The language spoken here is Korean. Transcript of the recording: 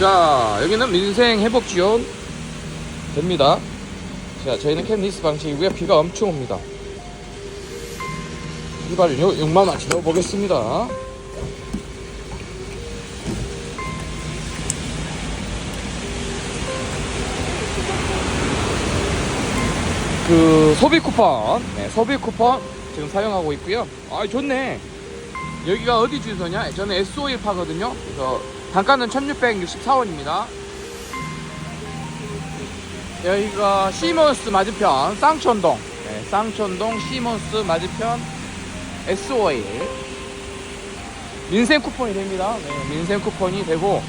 자, 여기는 민생 회복 지원 됩니다. 자, 저희는 캔리스 방식이고요. 비가 엄청 옵니다. 이발료 6만원 채워보겠습니다. 그 소비 쿠폰, 네, 소비 쿠폰 지금 사용하고 있고요. 아, 좋네. 여기가 어디 주소냐? 저는 S51 파거든요. 그래서 단가는 1664원입니다. 여기가 시몬스 맞은편 쌍촌동 네, 쌍촌동 시몬스 맞은편 S51 민생 쿠폰이 됩니다. 네, 민생 쿠폰이 되고